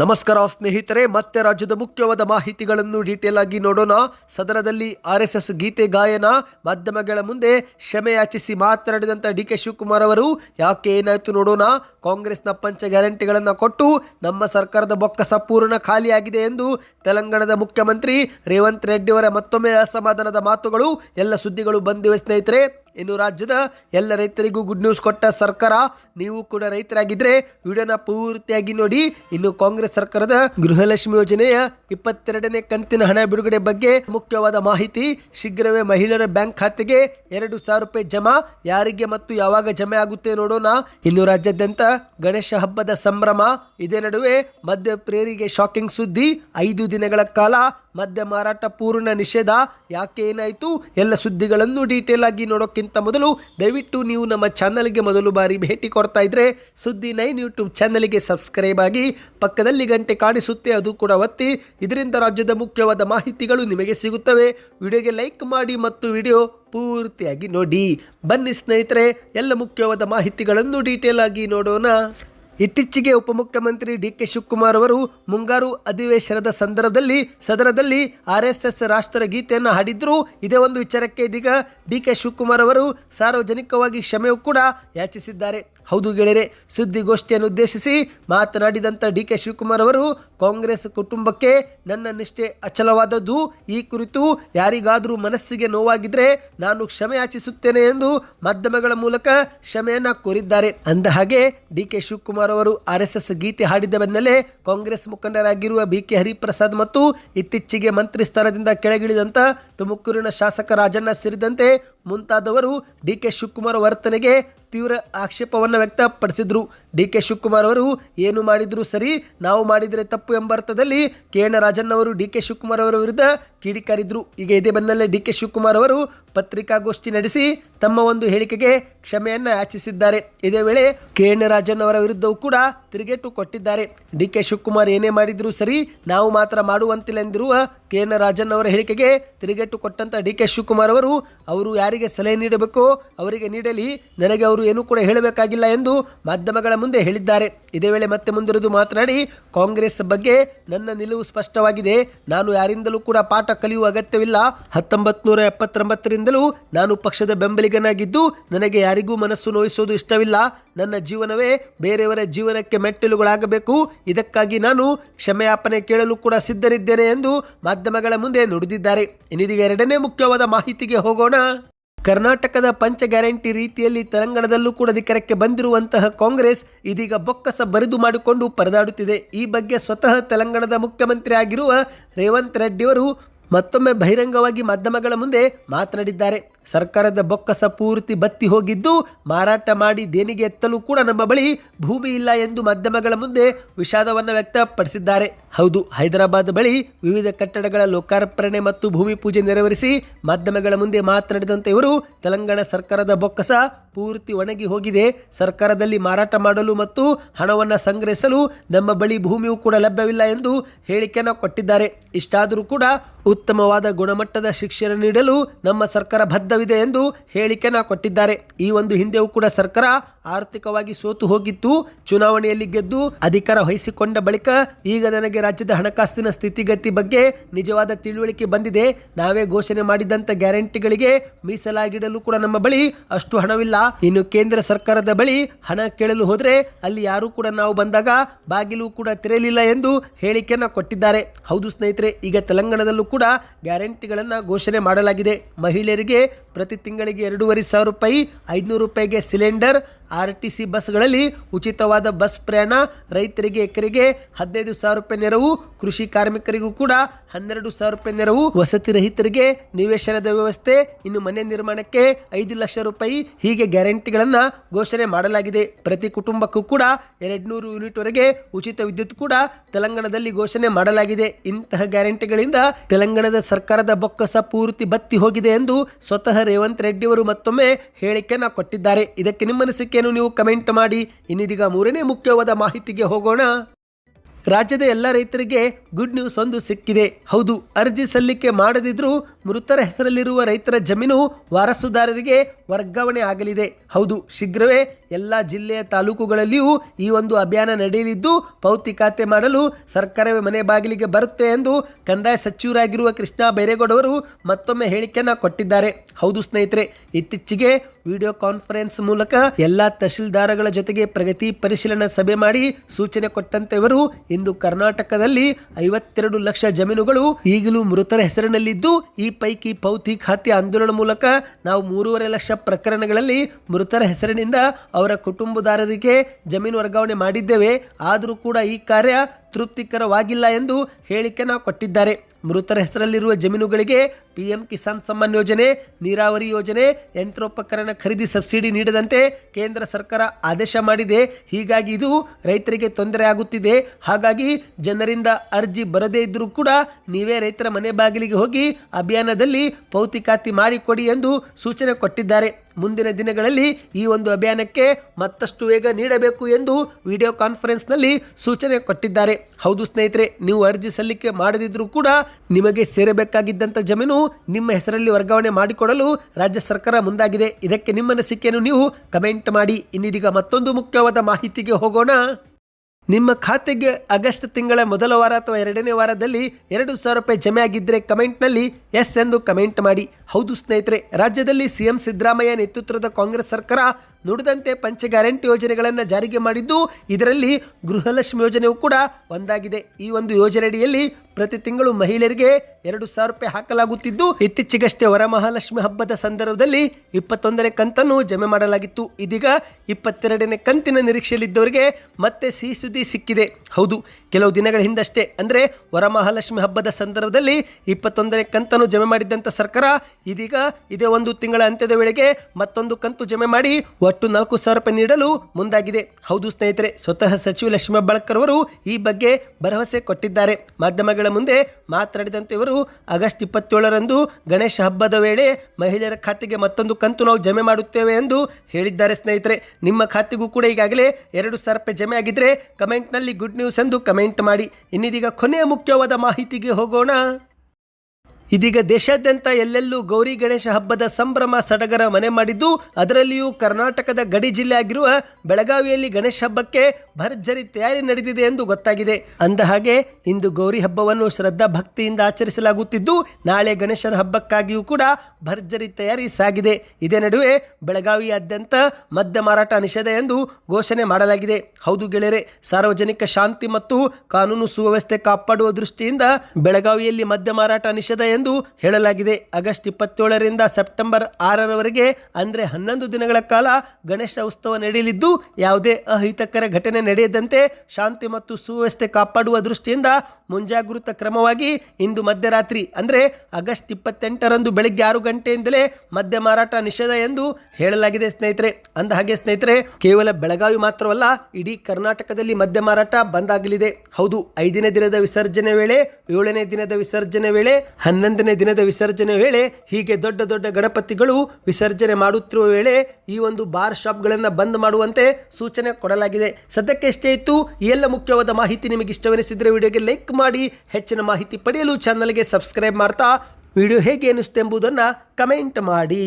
ನಮಸ್ಕಾರ ಸ್ನೇಹಿತರೆ, ಮತ್ತೆ ರಾಜ್ಯದ ಮುಖ್ಯವಾದ ಮಾಹಿತಿಗಳನ್ನು ಡೀಟೇಲ್ ಆಗಿ ನೋಡೋಣ. ಸದನದಲ್ಲಿ ಆರ್ ಎಸ್ ಎಸ್ ಗೀತೆ ಗಾಯನ, ಮಾಧ್ಯಮಗಳ ಮುಂದೆ ಕ್ಷಮೆ ಯಾಚಿಸಿ ಮಾತನಾಡಿದಂಥ ಡಿ ಕೆ ಶಿವಕುಮಾರ್ ಅವರು, ಯಾಕೆ ಏನಾಯಿತು ನೋಡೋಣ. ಕಾಂಗ್ರೆಸ್ನ ಪಂಚ ಗ್ಯಾರಂಟಿಗಳನ್ನು ಕೊಟ್ಟು ನಮ್ಮ ಸರ್ಕಾರದ ಬೊಕ್ಕಸ ಪೂರ್ಣ ಖಾಲಿಯಾಗಿದೆ ಎಂದು ತೆಲಂಗಾಣದ ಮುಖ್ಯಮಂತ್ರಿ ರೇವಂತ್ ರೆಡ್ಡಿ ಅವರ ಮತ್ತೊಮ್ಮೆ ಅಸಮಾಧಾನದ ಮಾತುಗಳು, ಎಲ್ಲ ಸುದ್ದಿಗಳು ಬಂದಿವೆ ಸ್ನೇಹಿತರೆ. ಇನ್ನು ರಾಜ್ಯದ ಎಲ್ಲ ರೈತರಿಗೂ ಗುಡ್ ನ್ಯೂಸ್ ಕೊಟ್ಟ ಸರ್ಕಾರ, ನೀವು ಕೂಡ ರೈತರಾಗಿದ್ರೆ ವಿಡಿಯೋನ ಪೂರ್ತಿಯಾಗಿ ನೋಡಿ. ಇನ್ನು ಕಾಂಗ್ರೆಸ್ ಸರ್ಕಾರದ ಗೃಹಲಕ್ಷ್ಮಿ ಯೋಜನೆಯ ಇಪ್ಪತ್ತೆರಡನೇ ಕಂತಿನ ಹಣ ಬಿಡುಗಡೆ ಬಗ್ಗೆ ಮುಖ್ಯವಾದ ಮಾಹಿತಿ, ಶೀಘ್ರವೇ ಮಹಿಳೆಯರ ಬ್ಯಾಂಕ್ ಖಾತೆಗೆ ಎರಡು ಸಾವಿರ ರೂಪಾಯಿ ಜಮಾ. ಯಾರಿಗೆ ಮತ್ತು ಯಾವಾಗ ಜಮೆ ಆಗುತ್ತೆ ನೋಡೋಣ. ಇನ್ನು ರಾಜ್ಯಾದ್ಯಂತ ಗಣೇಶ ಹಬ್ಬದ ಸಂಭ್ರಮ. ಇದೇ ನಡುವೆ ಮಧ್ಯ ಪ್ರೇರಿಗೆ ಶಾಕಿಂಗ್ ಸುದ್ದಿ. ಐದು ದಿನಗಳ ಕಾಲ ಮದ್ಯ ಮಾರಾಟ ಪೂರ್ಣ ನಿಷೇಧ. ಯಾಕೆ ಏನಾಯಿತು? ಎಲ್ಲ ಸುದ್ದಿಗಳನ್ನು ಡೀಟೇಲ್ ಆಗಿ ನೋಡೋಕ್ಕಿಂತ ಮೊದಲು ದಯವಿಟ್ಟು ನೀವು ನಮ್ಮ ಚಾನಲ್ಗೆ ಮೊದಲು ಬಾರಿ ಭೇಟಿ ಕೊಡ್ತಾ ಇದ್ರೆ ಸುದ್ದಿ ನೈನ್ ಯೂಟ್ಯೂಬ್ ಚಾನಲ್ಗೆ ಸಬ್ಸ್ಕ್ರೈಬ್ ಆಗಿ ಪಕ್ಕದಲ್ಲಿ ಗಂಟೆ ಕಾಣಿಸುತ್ತೆ, ಅದು ಕೂಡ ಒತ್ತಿ. ಇದರಿಂದ ರಾಜ್ಯದ ಮುಖ್ಯವಾದ ಮಾಹಿತಿಗಳು ನಿಮಗೆ ಸಿಗುತ್ತವೆ. ವಿಡಿಯೋಗೆ ಲೈಕ್ ಮಾಡಿ ಮತ್ತು ವಿಡಿಯೋ ಪೂರ್ತಿಯಾಗಿ ನೋಡಿ. ಬನ್ನಿ ಸ್ನೇಹಿತರೆ, ಎಲ್ಲ ಮುಖ್ಯವಾದ ಮಾಹಿತಿಗಳನ್ನು ಡೀಟೇಲ್ ಆಗಿ ನೋಡೋಣ. ಇತ್ತೀಚೆಗೆ ಉಪಮುಖ್ಯಮಂತ್ರಿ ಡಿ ಕೆ ಶಿವಕುಮಾರ್ ಅವರು ಮುಂಗಾರು ಅಧಿವೇಶನದ ಸಂದರ್ಭದಲ್ಲಿ ಸದನದಲ್ಲಿ ಆರ್ ಎಸ್ ಎಸ್ ರಾಷ್ಟ್ರ ಗೀತೆಯನ್ನು ಹಾಡಿದ್ರು. ಇದೇ ಒಂದು ವಿಚಾರಕ್ಕೆ ಇದೀಗ ಡಿ ಕೆ ಶಿವಕುಮಾರ್ ಅವರು ಸಾರ್ವಜನಿಕವಾಗಿ ಕ್ಷಮೆಯೂ ಕೂಡ ಯಾಚಿಸಿದ್ದಾರೆ. ಹೌದು ಗೆಳೆಯರೆ ಸುದ್ದಿಗೋಷ್ಠಿಯನ್ನು ಉದ್ದೇಶಿಸಿ ಮಾತನಾಡಿದಂಥ ಡಿ ಕೆ ಶಿವಕುಮಾರ್ ಅವರು, ಕಾಂಗ್ರೆಸ್ ಕುಟುಂಬಕ್ಕೆ ನನ್ನ ನಿಷ್ಠೆ ಅಚಲವಾದದ್ದು. ಈ ಕುರಿತು ಯಾರಿಗಾದರೂ ಮನಸ್ಸಿಗೆ ನೋವಾಗಿದ್ದರೆ ನಾನು ಕ್ಷಮೆ ಯಾಚಿಸುತ್ತೇನೆ ಎಂದು ಮಾಧ್ಯಮಗಳ ಮೂಲಕ ಕ್ಷಮೆಯನ್ನು ಕೋರಿದ್ದಾರೆ. ಅಂದ ಹಾಗೆ ಡಿ ಕೆ ಶಿವಕುಮಾರ್ ಅವರು ಆರ್ ಗೀತೆ ಹಾಡಿದ ಬೆನ್ನಲ್ಲೇ ಕಾಂಗ್ರೆಸ್ ಮುಖಂಡರಾಗಿರುವ ಬಿ ಕೆ ಹರಿಪ್ರಸಾದ್ ಮತ್ತು ಇತ್ತೀಚೆಗೆ ಮಂತ್ರಿ ಸ್ಥಾನದಿಂದ ಕೆಳಗಿಳಿದಂಥ ತುಮಕೂರಿನ ಶಾಸಕ ರಾಜಣ್ಣ ಸೇರಿದಂತೆ ಮುಂತಾದವರು ಡಿ ಕೆ ಶಿವಕುಮಾರ್ ವರ್ತನೆಗೆ ತೀವ್ರ ಆಕ್ಷೇಪವನ್ನು ವ್ಯಕ್ತಪಡಿಸಿದರು. ಡಿ ಕೆ ಶಿವಕುಮಾರ್ ಅವರು ಏನು ಮಾಡಿದರೂ ಸರಿ, ನಾವು ಮಾಡಿದರೆ ತಪ್ಪು ಎಂಬ ಅರ್ಥದಲ್ಲಿ ಕೆ ಎನ್ ರಾಜನ್ ಅವರು ಡಿ ಕೆ ಶಿವಕುಮಾರ್ ಅವರ ವಿರುದ್ಧ ಕಿಡಿಕಾರಿದ್ರು. ಈಗ ಇದೇ ಬೆನ್ನಲ್ಲೇ ಡಿ ಕೆ ಶಿವಕುಮಾರ್ ಅವರು ಪತ್ರಿಕಾಗೋಷ್ಠಿ ನಡೆಸಿ ತಮ್ಮ ಒಂದು ಹೇಳಿಕೆಗೆ ಕ್ಷಮೆಯನ್ನ ಯಾಚಿಸಿದ್ದಾರೆ. ಇದೇ ವೇಳೆ ಕೆ ಎನ್ ರಾಜನ್ ಅವರ ವಿರುದ್ಧವೂ ಕೂಡ ತಿರುಗೇಟು ಕೊಟ್ಟಿದ್ದಾರೆ. ಡಿ ಕೆ ಶಿವಕುಮಾರ್ ಏನೇ ಮಾಡಿದ್ರು ಸರಿ, ನಾವು ಮಾತ್ರ ಮಾಡುವಂತಿಲ್ಲ ಎಂದಿರುವ ಕೆ ಎನ್ ರಾಜನ್ ಅವರ ಹೇಳಿಕೆಗೆ ತಿರುಗೇಟು ಕೊಟ್ಟಂತ ಡಿ ಕೆ ಶಿವಕುಮಾರ್ ಅವರು ಅವರು ಯಾರಿಗೆ ಸಲಹೆ ನೀಡಬೇಕೋ ಅವರಿಗೆ ನೀಡಲಿ, ನನಗೆ ಅವರು ಏನೂ ಕೂಡ ಹೇಳಬೇಕಾಗಿಲ್ಲ ಎಂದು ಮಾಧ್ಯಮಗಳ ಮುಂದೆ ಹೇಳಿದ್ದಾರೆ. ಇದೇ ವೇಳೆ ಮತ್ತೆ ಮುಂದಿರುವುದು ಮಾತನಾಡಿ, ಕಾಂಗ್ರೆಸ್ ಬಗ್ಗೆ ನನ್ನ ನಿಲುವು ಸ್ಪಷ್ಟವಾಗಿದೆ. ನಾನು ಯಾರಿಂದಲೂ ಕೂಡ ಪಾಠ ಕಲಿಯುವ ಅಗತ್ಯವಿಲ್ಲ. ಹತ್ತೊಂಬತ್ತು ನೂರ ಎಪ್ಪತ್ತೊಂಬತ್ತರಿಂದಲೂ ನಾನು ಪಕ್ಷದ ಬೆಂಬಲಿಗನಾಗಿದ್ದು, ನನಗೆ ಯಾರಿಗೂ ಮನಸ್ಸು ನೋಯಿಸೋದು ಇಷ್ಟವಿಲ್ಲ. ನನ್ನ ಜೀವನವೇ ಬೇರೆಯವರ ಜೀವನಕ್ಕೆ ಮೆಟ್ಟಿಲುಗಳಾಗಬೇಕು. ಇದಕ್ಕಾಗಿ ನಾನು ಕ್ಷಮೆಯಾಪನೆ ಕೇಳಲು ಕೂಡ ಸಿದ್ಧರಿದ್ದೇನೆ ಎಂದು ಮಾಧ್ಯಮಗಳ ಮುಂದೆ ನುಡಿದಿದ್ದಾರೆ. ಇನ್ನಿದೀಗ ಎರಡನೇ ಮುಖ್ಯವಾದ ಮಾಹಿತಿಗೆ ಹೋಗೋಣ. ಕರ್ನಾಟಕದ ಪಂಚ ಗ್ಯಾರಂಟಿ ರೀತಿಯಲ್ಲಿ ತೆಲಂಗಾಣದಲ್ಲೂ ಕೂಡ ಅಧಿಕಾರಕ್ಕೆ ಬಂದಿರುವಂತಹ ಕಾಂಗ್ರೆಸ್ ಇದೀಗ ಬೊಕ್ಕಸ ಬರಿದು ಮಾಡಿಕೊಂಡು ಪರದಾಡುತ್ತಿದೆ. ಈ ಬಗ್ಗೆ ಸ್ವತಃ ತೆಲಂಗಾಣದ ಮುಖ್ಯಮಂತ್ರಿ ಆಗಿರುವ ರೇವಂತ್ ರೆಡ್ಡಿಯವರು ಮತ್ತೊಮ್ಮೆ ಬಹಿರಂಗವಾಗಿ ಮಾಧ್ಯಮಗಳ ಮುಂದೆ ಮಾತನಾಡಿದ್ದಾರೆ. ಸರ್ಕಾರದ ಬೊಕ್ಕಸ ಪೂರ್ತಿ ಬತ್ತಿ ಹೋಗಿದ್ದು ಮಾರಾಟ ಮಾಡಿ ದೇಣಿಗೆ ಎತ್ತಲು ಕೂಡ ನಮ್ಮ ಬಳಿ ಭೂಮಿ ಇಲ್ಲ ಎಂದು ಮಾಧ್ಯಮಗಳ ಮುಂದೆ ವಿಷಾದವನ್ನು ವ್ಯಕ್ತಪಡಿಸಿದ್ದಾರೆ. ಹೌದು, ಹೈದರಾಬಾದ್ ಬಳಿ ವಿವಿಧ ಕಟ್ಟಡಗಳ ಲೋಕಾರ್ಪಣೆ ಮತ್ತು ಭೂಮಿ ಪೂಜೆ ನೆರವೇರಿಸಿ ಮಾಧ್ಯಮಗಳ ಮುಂದೆ ಮಾತನಾಡಿದಂತೆ ಇವರು, ತೆಲಂಗಾಣ ಸರ್ಕಾರದ ಬೊಕ್ಕಸ ಪೂರ್ತಿ ಒಣಗಿ ಹೋಗಿದೆ. ಸರ್ಕಾರದಲ್ಲಿ ಮಾರಾಟ ಮಾಡಲು ಮತ್ತು ಹಣವನ್ನು ಸಂಗ್ರಹಿಸಲು ನಮ್ಮ ಬಳಿ ಭೂಮಿಯೂ ಕೂಡ ಲಭ್ಯವಿಲ್ಲ ಎಂದು ಹೇಳಿಕೆಯನ್ನು ಕೊಟ್ಟಿದ್ದಾರೆ. ಇಷ್ಟಾದರೂ ಕೂಡ ಉತ್ತಮವಾದ ಗುಣಮಟ್ಟದ ಶಿಕ್ಷಣ ನೀಡಲು ನಮ್ಮ ಸರ್ಕಾರ ಬದ್ಧವಿದೆ ಎಂದು ಹೇಳಿಕೆನ ಕೊಟ್ಟಿದ್ದಾರೆ. ಈ ಒಂದು ಹಿಂದೆಯೂ ಕೂಡ ಸರ್ಕಾರ ಆರ್ಥಿಕವಾಗಿ ಸೋತು ಹೋಗಿತ್ತು. ಚುನಾವಣೆಯಲ್ಲಿ ಗೆದ್ದು ಅಧಿಕಾರ ವಹಿಸಿಕೊಂಡ ಬಳಿಕ ಈಗ ನನಗೆ ರಾಜ್ಯದ ಹಣಕಾಸಿನ ಸ್ಥಿತಿಗತಿ ಬಗ್ಗೆ ನಿಜವಾದ ತಿಳುವಳಿಕೆ ಬಂದಿದೆ. ನಾವೇ ಘೋಷಣೆ ಮಾಡಿದಂಥ ಗ್ಯಾರಂಟಿಗಳಿಗೆ ಮೀಸಲಾಗಿಡಲು ಕೂಡ ನಮ್ಮ ಬಳಿ ಅಷ್ಟು ಹಣವಿಲ್ಲ. ಇನ್ನು ಕೇಂದ್ರ ಸರ್ಕಾರದ ಬಳಿ ಹಣ ಕೇಳಲು ಹೋದರೆ ಅಲ್ಲಿ ಯಾರೂ ಕೂಡ ನಾವು ಬಂದಾಗ ಬಾಗಿಲು ಕೂಡ ತೆರೆಯಲಿಲ್ಲ ಎಂದು ಹೇಳಿಕೆಯನ್ನು ಕೊಟ್ಟಿದ್ದಾರೆ. ಹೌದು ಸ್ನೇಹಿತರೆ, ಈಗ ತೆಲಂಗಾಣದಲ್ಲೂ ಕೂಡ ಗ್ಯಾರಂಟಿಗಳನ್ನು ಘೋಷಣೆ ಮಾಡಲಾಗಿದೆ. ಮಹಿಳೆಯರಿಗೆ ಪ್ರತಿ ತಿಂಗಳಿಗೆ ಎರಡೂವರೆ ಸಾವಿರ ರೂಪಾಯಿ ಐದುನೂರು ರೂಪಾಯಿಗೆ ಸಿಲಿಂಡರ್ ಆರ್ ಟಿ ಸಿ ಬಸ್ಗಳಲ್ಲಿ ಉಚಿತವಾದ ಬಸ್ ಪ್ರಯಾಣ, ರೈತರಿಗೆ, ಎಕರೆಗೆ ಹದಿನೈದು ಸಾವಿರ ರೂಪಾಯಿ ನೆರವು, ಕೃಷಿ ಕಾರ್ಮಿಕರಿಗೂ ಕೂಡ ಹನ್ನೆರಡು ಸಾವಿರ ರೂಪಾಯಿ ನೆರವು, ವಸತಿ ರಹಿತರಿಗೆ ನಿವೇಶನದ ವ್ಯವಸ್ಥೆ, ಇನ್ನು ಮನೆ ನಿರ್ಮಾಣಕ್ಕೆ ಐದು ಲಕ್ಷ ರೂಪಾಯಿ ಹೀಗೆ ಗ್ಯಾರಂಟಿಗಳನ್ನು ಘೋಷಣೆ ಮಾಡಲಾಗಿದೆ. ಪ್ರತಿ ಕುಟುಂಬಕ್ಕೂ ಕೂಡ ಎರಡ್ನೂರು ಯೂನಿಟ್ ವರೆಗೆ ಉಚಿತ ವಿದ್ಯುತ್ ಕೂಡ ತೆಲಂಗಾಣದಲ್ಲಿ ಘೋಷಣೆ ಮಾಡಲಾಗಿದೆ. ಇಂತಹ ಗ್ಯಾರಂಟಿಗಳಿಂದ ತೆಲಂಗಾಣದ ಸರ್ಕಾರದ ಬೊಕ್ಕಸ ಪೂರ್ತಿ ಬತ್ತಿ ಹೋಗಿದೆ ಎಂದು ಸ್ವತಃ ರೇವಂತ್ ರೆಡ್ಡಿ ಅವರು ಮತ್ತೊಮ್ಮೆ ಹೇಳಿಕೆಯನ್ನು ಕೊಟ್ಟಿದ್ದಾರೆ. ಇದಕ್ಕೆ ನಿಮ್ಮ ಅನಿಸಿಕೆಯನ್ನು ನೀವು ಕಮೆಂಟ್ ಮಾಡಿ. ಇನ್ನಿದೀಗ ಮೂರನೇ ಮುಖ್ಯವಾದ ಮಾಹಿತಿಗೆ ಹೋಗೋಣ. ರಾಜ್ಯದ ಎಲ್ಲ ರೈತರಿಗೆ ಗುಡ್ ನ್ಯೂಸ್ ಒಂದು ಸಿಕ್ಕಿದೆ. ಹೌದು, ಅರ್ಜಿ ಸಲ್ಲಿಕೆ ಮಾಡದಿದ್ರೂ ಮೃತರ ಹೆಸರಲ್ಲಿರುವ ರೈತರ ಜಮೀನು ವಾರಸುದಾರರಿಗೆ ವರ್ಗಾವಣೆ ಆಗಲಿದೆ. ಹೌದು, ಶೀಘ್ರವೇ ಎಲ್ಲ ಜಿಲ್ಲೆಯ ತಾಲೂಕುಗಳಲ್ಲಿಯೂ ಈ ಒಂದು ಅಭಿಯಾನ ನಡೆಯಲಿದ್ದು, ಪೌತಿ ಖಾತೆ ಮಾಡಲು ಸರ್ಕಾರವೇ ಮನೆ ಬಾಗಿಲಿಗೆ ಬರುತ್ತೆ ಎಂದು ಕಂದಾಯ ಸಚಿವರಾಗಿರುವ ಕೃಷ್ಣ ಬೈರೇಗೌಡವರು ಮತ್ತೊಮ್ಮೆ ಹೇಳಿಕೆಯನ್ನು ಕೊಟ್ಟಿದ್ದಾರೆ. ಹೌದು ಸ್ನೇಹಿತರೆ, ಇತ್ತೀಚೆಗೆ ವಿಡಿಯೋ ಕಾನ್ಫರೆನ್ಸ್ ಮೂಲಕ ಎಲ್ಲ ತಹಶೀಲ್ದಾರಗಳ ಜೊತೆಗೆ ಪ್ರಗತಿ ಪರಿಶೀಲನಾ ಸಭೆ ಮಾಡಿ ಸೂಚನೆ ಕೊಟ್ಟಂತೆ ಇವರು, ಇಂದು ಕರ್ನಾಟಕದಲ್ಲಿ ಐವತ್ತೆರಡು ಲಕ್ಷ ಜಮೀನುಗಳು ಈಗಲೂ ಮೃತರ ಹೆಸರಿನಲ್ಲಿದ್ದು, ಈ ಪೈಕಿ ಪೌತಿ ಖಾತೆ ಆಂದೋಲನ ಮೂಲಕ ನಾವು ಮೂರುವರೆ ಲಕ್ಷ ಪ್ರಕರಣಗಳಲ್ಲಿ ಮೃತರ ಹೆಸರಿನಿಂದ ಅವರ ಕುಟುಂಬದಾರರಿಗೆ ಜಮೀನು ವರ್ಗಾವಣೆ ಮಾಡಿದ್ದೇವೆ. ಆದರೂ ಕೂಡ ಈ ಕಾರ್ಯ ತೃಪ್ತಿಕರವಾಗಿಲ್ಲ ಎಂದು ಹೇಳಿಕೆನ ಕೊಟ್ಟಿದ್ದಾರೆ. ಮೃತರ ಹೆಸರಲ್ಲಿರುವ ಜಮೀನುಗಳಿಗೆ ಪಿಎಂ ಕಿಸಾನ್ ಸಮ್ಮಾನ್ ಯೋಜನೆ, ನೀರಾವರಿ ಯೋಜನೆ, ಯಂತ್ರೋಪಕರಣ ಖರೀದಿ ಸಬ್ಸಿಡಿ ನೀಡದಂತೆ ಕೇಂದ್ರ ಸರ್ಕಾರ ಆದೇಶ ಮಾಡಿದೆ. ಹೀಗಾಗಿ ಇದು ರೈತರಿಗೆ ತೊಂದರೆ ಆಗುತ್ತಿದೆ. ಹಾಗಾಗಿ ಜನರಿಂದ ಅರ್ಜಿ ಬರದೇ ಇದ್ದರೂ ಕೂಡ ನೀವೇ ರೈತರ ಮನೆ ಬಾಗಿಲಿಗೆ ಹೋಗಿ ಅಭಿಯಾನದಲ್ಲಿ ಪೌತಿಕಾತಿ ಮಾಡಿಕೊಡಿ ಎಂದು ಸೂಚನೆ ಕೊಟ್ಟಿದ್ದಾರೆ. ಮುಂದಿನ ದಿನಗಳಲ್ಲಿ ಈ ಒಂದು ಅಭಿಯಾನಕ್ಕೆ ಮತ್ತಷ್ಟು ವೇಗ ನೀಡಬೇಕು ಎಂದು ವಿಡಿಯೋ ಕಾನ್ಫರೆನ್ಸ್ನಲ್ಲಿ ಸೂಚನೆ ಕೊಟ್ಟಿದ್ದಾರೆ. ಹೌದು ಸ್ನೇಹಿತರೆ, ನೀವು ಅರ್ಜಿ ಸಲ್ಲಿಕೆ ಮಾಡದಿದ್ದರೂ ಕೂಡ ನಿಮಗೆ ಸೇರಬೇಕಾಗಿದ್ದಂಥ ಜಮೀನು ನಿಮ್ಮ ಹೆಸರಲ್ಲಿ ವರ್ಗಾವಣೆ ಮಾಡಿಕೊಡಲು ರಾಜ್ಯ ಸರ್ಕಾರ ಮುಂದಾಗಿದೆ. ಇದಕ್ಕೆ ನಿಮ್ಮ ಅನಿಸಿಕೆಯನ್ನು ನೀವು ಕಮೆಂಟ್ ಮಾಡಿ. ಇನ್ನಿದೀಗ ಮತ್ತೊಂದು ಮುಖ್ಯವಾದ ಮಾಹಿತಿಗೆ ಹೋಗೋಣ. ನಿಮ್ಮ ಖಾತೆಗೆ ಆಗಸ್ಟ್ ತಿಂಗಳ ಮೊದಲ ವಾರ ಅಥವಾ ಎರಡನೇ ವಾರದಲ್ಲಿ ಎರಡು ಸಾವಿರ ರೂಪಾಯಿ ಜಮೆ ಆಗಿದ್ದರೆ ಕಮೆಂಟ್ನಲ್ಲಿ ಎಸ್ ಎಂದು ಕಮೆಂಟ್ ಮಾಡಿ. ಹೌದು ಸ್ನೇಹಿತರೆ, ರಾಜ್ಯದಲ್ಲಿ ಸಿಎಂ ಸಿದ್ದರಾಮಯ್ಯ ನೇತೃತ್ವದ ಕಾಂಗ್ರೆಸ್ ಸರ್ಕಾರ ನುಡಿದಂತೆ ಪಂಚ ಗ್ಯಾರಂಟಿ ಯೋಜನೆಗಳನ್ನು ಜಾರಿಗೆ ಮಾಡಿದ್ದು, ಇದರಲ್ಲಿ ಗೃಹಲಕ್ಷ್ಮಿ ಯೋಜನೆಯೂ ಕೂಡ ಒಂದಾಗಿದೆ. ಈ ಒಂದು ಯೋಜನೆಯಡಿಯಲ್ಲಿ ಪ್ರತಿ ತಿಂಗಳು ಮಹಿಳೆಯರಿಗೆ ಎರಡು ಸಾವಿರ ರೂಪಾಯಿ ಹಾಕಲಾಗುತ್ತಿದ್ದು, ಇತ್ತೀಚೆಗಷ್ಟೇ ವರಮಹಾಲಕ್ಷ್ಮಿ ಹಬ್ಬದ ಸಂದರ್ಭದಲ್ಲಿ ಇಪ್ಪತ್ತೊಂದನೇ ಕಂತನ್ನು ಜಮೆ ಮಾಡಲಾಗಿತ್ತು. ಇದೀಗ ಇಪ್ಪತ್ತೆರಡನೇ ಕಂತಿನ ನಿರೀಕ್ಷೆಯಲ್ಲಿದ್ದವರಿಗೆ ಮತ್ತೆ ಸಿಹಿ ಸುದ್ದಿ ಸಿಕ್ಕಿದೆ. ಹೌದು, ಕೆಲವು ದಿನಗಳ ಹಿಂದಷ್ಟೇ. ಅಂದರೆ ವರಮಹಾಲಕ್ಷ್ಮಿ ಹಬ್ಬದ ಸಂದರ್ಭದಲ್ಲಿ ಇಪ್ಪತ್ತೊಂದನೇ ಕಂತನ್ನು ಜಮೆ ಮಾಡಿದ್ದಂಥ ಸರ್ಕಾರ ಇದೀಗ ಇದೇ ಒಂದು ತಿಂಗಳ ಅಂತ್ಯದ ವೇಳೆಗೆ ಮತ್ತೊಂದು ಕಂತು ಜಮೆ ಮಾಡಿ ಒಟ್ಟು ನಾಲ್ಕು ಸಾವಿರ ರೂಪಾಯಿ ನೀಡಲು ಮುಂದಾಗಿದೆ. ಹೌದು ಸ್ನೇಹಿತರೆ, ಸ್ವತಃ ಸಚಿವ ಲಕ್ಷ್ಮೀ ಬಳಕರ್ ಅವರು ಈ ಬಗ್ಗೆ ಭರವಸೆ ಕೊಟ್ಟಿದ್ದಾರೆ. ಮಾಧ್ಯಮಗಳ ಮುಂದೆ ಮಾತನಾಡಿದಂತೆ ಇವರು, ಆಗಸ್ಟ್ ಇಪ್ಪತ್ತೇಳರಂದು ಗಣೇಶ ಹಬ್ಬದ ವೇಳೆ ಮಹಿಳೆಯರ ಖಾತೆಗೆ ಮತ್ತೊಂದು ಕಂತು ನಾವು ಜಮೆ ಮಾಡುತ್ತೇವೆ ಎಂದು ಹೇಳಿದ್ದಾರೆ ಸ್ನೇಹಿತರೆ. ನಿಮ್ಮ ಖಾತೆಗೂ ಕೂಡ ಈಗಾಗಲೇ ಎರಡು ಸಾವಿರ ರೂಪಾಯಿ ಜಮೆ ಆಗಿದ್ರೆ ಕಮೆಂಟ್ನಲ್ಲಿ ಗುಡ್ ನ್ಯೂಸ್ ಎಂದು ಕಮೆಂಟ್ ಮಾಡಿ ಇನ್ನಿದೀಗ ಕೊನೆಯ ಮುಖ್ಯವಾದ ಮಾಹಿತಿಗೆ ಹೋಗೋಣ. ಇದೀಗ ದೇಶಾದ್ಯಂತ ಎಲ್ಲೆಲ್ಲೂ ಗೌರಿ ಗಣೇಶ ಹಬ್ಬದ ಸಂಭ್ರಮ ಸಡಗರ ಮನೆ ಮಾಡಿದ್ದು, ಅದರಲ್ಲಿಯೂ ಕರ್ನಾಟಕದ ಗಡಿ ಜಿಲ್ಲೆ ಆಗಿರುವ ಬೆಳಗಾವಿಯಲ್ಲಿ ಗಣೇಶ ಹಬ್ಬಕ್ಕೆ ಭರ್ಜರಿ ತಯಾರಿ ನಡೆದಿದೆ ಎಂದು ಗೊತ್ತಾಗಿದೆ. ಅಂದ ಹಾಗೆ, ಇಂದು ಗೌರಿ ಹಬ್ಬವನ್ನು ಶ್ರದ್ಧಾ ಭಕ್ತಿಯಿಂದ ಆಚರಿಸಲಾಗುತ್ತಿದ್ದು, ನಾಳೆ ಗಣೇಶನ ಹಬ್ಬಕ್ಕಾಗಿಯೂ ಕೂಡ ಭರ್ಜರಿ ತಯಾರಿ ಸಾಗಿದೆ. ಇದೇ ನಡುವೆ ಬೆಳಗಾವಿಯಾದ್ಯಂತ ಮದ್ಯ ಮಾರಾಟ ನಿಷೇಧ ಎಂದು ಘೋಷಣೆ ಮಾಡಲಾಗಿದೆ. ಹೌದು ಗೆಳೆಯರೆ, ಸಾರ್ವಜನಿಕ ಶಾಂತಿ ಮತ್ತು ಕಾನೂನು ಸುವ್ಯವಸ್ಥೆ ಕಾಪಾಡುವ ದೃಷ್ಟಿಯಿಂದ ಬೆಳಗಾವಿಯಲ್ಲಿ ಮದ್ಯ ಮಾರಾಟ ನಿಷೇಧ ಎಂದು ಹೇಳಲಾಗಿದೆ. ಆಗಸ್ಟ್ ಇಪ್ಪತ್ತೇಳರಿಂದ ಸೆಪ್ಟೆಂಬರ್ ಆರರವರೆಗೆ, ಅಂದರೆ ಹನ್ನೊಂದು ದಿನಗಳ ಕಾಲ, ಗಣೇಶ ಉತ್ಸವ ನಡೆಯಲಿದ್ದು, ಯಾವುದೇ ಅಹಿತಕರ ಘಟನೆ ನಡೆಯದಂತೆ ಶಾಂತಿ ಮತ್ತು ಸುವ್ಯವಸ್ಥೆ ಕಾಪಾಡುವ ದೃಷ್ಟಿಯಿಂದ ಮುಂಜಾಗೃತ ಕ್ರಮವಾಗಿ ಇಂದು ಮಧ್ಯರಾತ್ರಿ, ಅಂದರೆ ಆಗಸ್ಟ್ ಇಪ್ಪತ್ತೆಂಟರಂದು ಬೆಳಗ್ಗೆ ಆರು ಗಂಟೆಯಿಂದಲೇ ಮದ್ಯ ಮಾರಾಟ ನಿಷೇಧ ಎಂದು ಹೇಳಲಾಗಿದೆ ಸ್ನೇಹಿತರೆ. ಅಂದ ಹಾಗೆ ಸ್ನೇಹಿತರೆ, ಕೇವಲ ಬೆಳಗಾವಿ ಮಾತ್ರವಲ್ಲ, ಇಡೀ ಕರ್ನಾಟಕದಲ್ಲಿ ಮದ್ಯ ಮಾರಾಟ ಬಂದಾಗಲಿದೆ. ಹೌದು, ಐದನೇ ದಿನದ ವಿಸರ್ಜನೆ ವೇಳೆ, ಏಳನೇ ದಿನದ ವಿಸರ್ಜನೆ ವೇಳೆ, ಹನ್ನೊಂದನೇ ದಿನದ ವಿಸರ್ಜನೆ ವೇಳೆ ಹೀಗೆ ದೊಡ್ಡ ದೊಡ್ಡ ಗಣಪತಿಗಳು ವಿಸರ್ಜನೆ ಮಾಡುತ್ತಿರುವ ವೇಳೆ ಈ ಒಂದು ಬಾರ್ ಶಾಪ್ಗಳನ್ನು ಬಂದ್ ಮಾಡುವಂತೆ ಸೂಚನೆ ಕೊಡಲಾಗಿದೆ. ಸದ್ಯಕ್ಕೆ ಇಷ್ಟೇ ಇತ್ತು. ಎಲ್ಲ ಮುಖ್ಯವಾದ ಮಾಹಿತಿ ನಿಮಗೆ ಇಷ್ಟವೆನಿಸಿದರೆ ವಿಡಿಯೋಗೆ ಲೈಕ್ ಮಾಡಿ, ಹೆಚ್ಚಿನ ಮಾಹಿತಿ ಪಡೆಯಲು ಚಾನಲ್ಗೆ ಸಬ್ಸ್ಕ್ರೈಬ್ ಮಾಡ್ತಾ, ವಿಡಿಯೋ ಹೇಗೆ ಅನಿಸುತ್ತೆ ಎಂಬುದನ್ನು ಕಮೆಂಟ್ ಮಾಡಿ.